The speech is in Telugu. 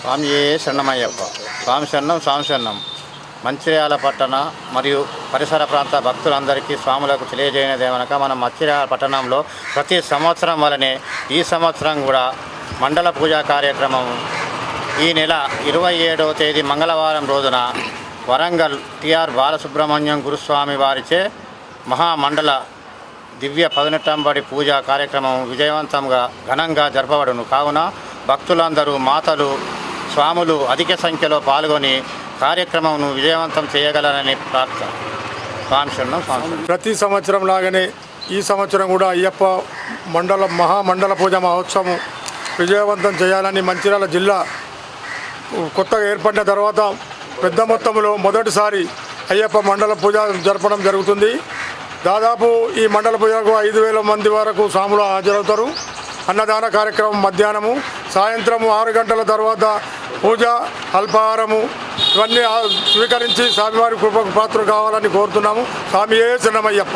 స్వామి ఏ శరణమయ్యప్ప స్వామి శరణం స్వామి శరణం. మంచిర్యాల పట్టణ మరియు పరిసర ప్రాంత భక్తులందరికీ స్వాములకు తెలియజేయనిదేమనక మనం మంచిర్యాల పట్టణంలో ప్రతి సంవత్సరం వలనే ఈ సంవత్సరం కూడా మండల పూజా కార్యక్రమం ఈ నెల ఇరవై ఏడవ తేదీ మంగళవారం రోజున వరంగల్ టిఆర్ బాలసుబ్రహ్మణ్యం గురుస్వామి వారిచే మహామండల దివ్య పదినెట్టంబడి పూజా కార్యక్రమం విజయవంతంగా ఘనంగా జరపబడును. కావున భక్తులందరూ మాతలు స్వాములు అధిక సంఖ్యలో పాల్గొని కార్యక్రమంను విజయవంతం చేయగలరని ప్రార్థన. స్వామి ప్రతి సంవత్సరం లాగానే ఈ సంవత్సరం కూడా అయ్యప్ప మండల మహామండల పూజ మహోత్సవం విజయవంతం చేయాలని మంచిర్యాల జిల్లా కొత్తగా ఏర్పడిన తర్వాత పెద్ద మొత్తంలో మొదటిసారి అయ్యప్ప మండల పూజ జరపడం జరుగుతుంది. దాదాపు ఈ మండల పూజకు ఐదు వేల మంది వరకు స్వాములు హాజరవుతారు. అన్నదాన కార్యక్రమం మధ్యాహ్నము సాయంత్రము ఆరు గంటల తర్వాత పూజ అల్పాహారము ఇవన్నీ స్వీకరించి స్వామివారి కృపకు పాత్ర కావాలని కోరుతున్నాము. స్వామియే చిన్నమయ్యప్ప